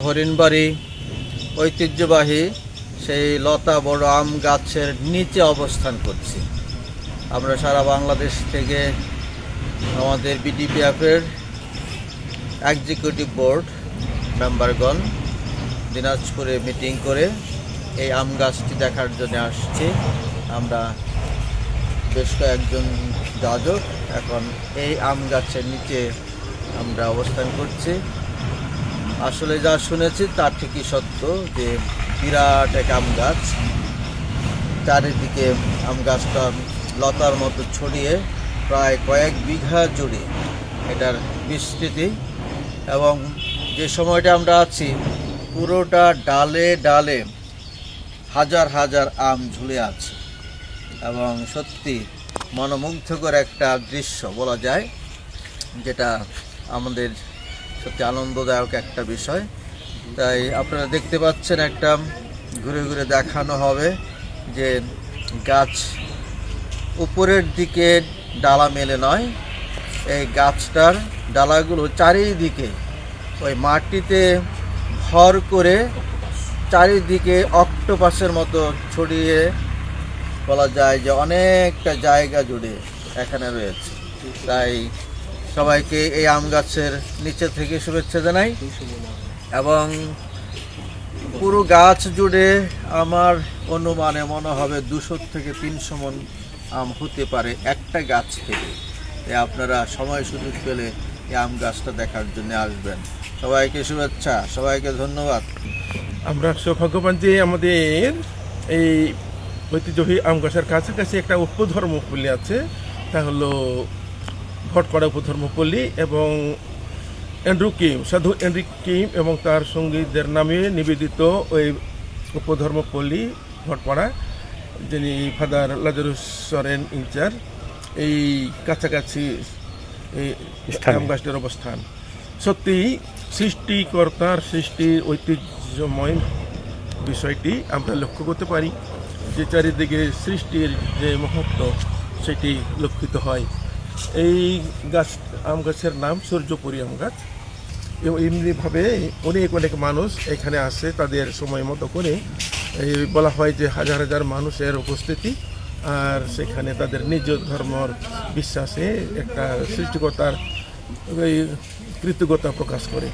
হরিণবাড়ি ঐতিহ্যবাহী সেই লতা বড় আম গাছের নিচে অবস্থান করছি। আমরা সারা বাংলাদেশ থেকে আমাদের বিডিপিএফের এক্সিকিউটিভ বোর্ড মেম্বারগণ দিনাজপুরে মিটিং করে এই আম গাছটি দেখার জন্য আসছি। আমরা বেশ কয়েকজন যাজক এখন এই আম গাছের নিচে আমরা অবস্থান করছি। আসলে যা শুনেছি তার ঠিকই সত্য যে বিরাট এক আম গাছ। চারিদিকে আম গাছটা লতার মতো ছড়িয়ে প্রায় কয়েক বিঘা জুড়ে এটার বিস্তৃতি এবং যে সময়টা আমরা আছি, পুরোটা ডালে ডালে হাজার হাজার আম ঝুলে আছে এবং সত্যি মনোমুগ্ধকর একটা দৃশ্য বলা যায়, যেটা আমাদের সত্যি আনন্দদায়ক একটা বিষয়। তাই আপনারা দেখতে পাচ্ছেন একটা ঘুরে ঘুরে দেখানো হবে যে গাছ উপরের দিকে ডালা মেলে নয়, এই গাছটার ডালাগুলো চারিদিকে ওই মাটিতে ভর করে চারিদিকে অক্টোপাসের মতো ছড়িয়ে বলা যায় যে অনেকটা জায়গা জুড়ে এখানে রয়েছে। তাই সবাইকে এই আম গাছের নিচে থেকে শুভেচ্ছা জানাই। এবং পুরো গাছ জুড়ে আমার অনুমানে মনে হবে দুশো থেকে তিনশো মন আম হতে পারে একটা গাছ থেকে। আপনারা সময় সুযোগ পেলে এই আম গাছটা দেখার জন্য আসবেন। সবাইকে শুভেচ্ছা, সবাইকে ধন্যবাদ। আমরা সৌভাগ্যবান যে আমাদের এই ঐতিহ্যবাহী আম গাছের কাছাকাছি একটা উপধর্মপল্লী আছে। তা হলো ভটপাড়া উপধর্মপল্লী এবং অ্যান্ড্রু কিম সাধু অ্যান্ড্রু কিম এবং তার সঙ্গীদের নামে নিবেদিত ওই উপধর্মপল্লী ভটপাড়া যিনি ফাদার লাজারুস সরেন ইনচার্জ এই কাছাকাছি এই আম গাছটির অবস্থান। সত্যি সৃষ্টিকর্তার সৃষ্টির ঐতিহ্যময় বিষয়টি আমরা লক্ষ্য করতে পারি যে চারিদিকে সৃষ্টির যে মহত্ব সেটি লক্ষিত হয়। এই গাছ, আম গাছের নাম সূর্যপুরী আম গাছ। এবং এমনিভাবে অনেক অনেক মানুষ এখানে আসে তাদের সময় মতো করে। এই বলা হয় যে হাজার হাজার মানুষের উপস্থিতি। আর সেখানে তাদের নিজ ধর্মর বিশ্বাসে একটা সৃষ্টিকতার কৃতজ্ঞতা প্রকাশ করে।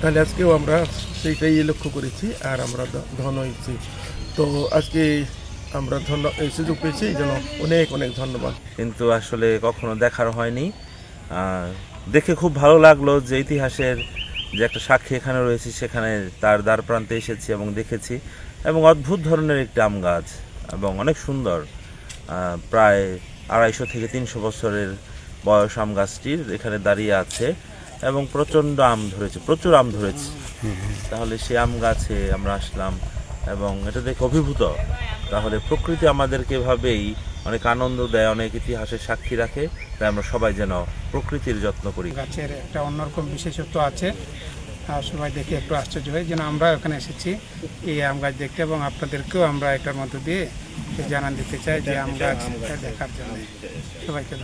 তাহলে আজকেও আমরা সেইটাই লক্ষ্য করেছি, আর আমরা ধন্য হয়েছি। তো আজকে আমরা ধন্য এই সুযোগ পেয়েছি, এই জন্য অনেক অনেক ধন্যবাদ। কিন্তু আসলে কখনো দেখার হয়নি। দেখে খুব ভালো লাগল যে ইতিহাসের যে একটা সাক্ষী এখানে রয়েছে, সেখানে তার দ্বার প্রান্তে এসেছি এবং দেখেছি। এবং অদ্ভুত ধরনের একটি আম গাছ এবং অনেক সুন্দর। প্রায় আড়াইশো থেকে তিনশো বছরের বয়স আম গাছটির এখানে দাঁড়িয়ে আছে এবং প্রচণ্ড আম ধরেছে, প্রচুর আম ধরেছে। তাহলে সে আম গাছে আমরা আসলাম এবং এটা দেখে অভিভূত। তাহলে প্রকৃতি আমাদেরকে এভাবেই অনেক আনন্দ দেয় অনেক ইতিহাসের সাক্ষী রাখে। তাই আমরা সবাই যেন প্রকৃতির যত্ন করি। গাছের একটা অন্যরকম বিশেষত্ব আছে। আর সবাই দেখে একটু আশ্চর্য হয় যেন আমরা এখানে এসেছি। এই আম গাছ দেখতে এবং আপনাদেরকেও আমরা এটার মধ্যে দিয়ে জানান দিতে চাই যে আম গাছ দেখার জন্য। সবাইকে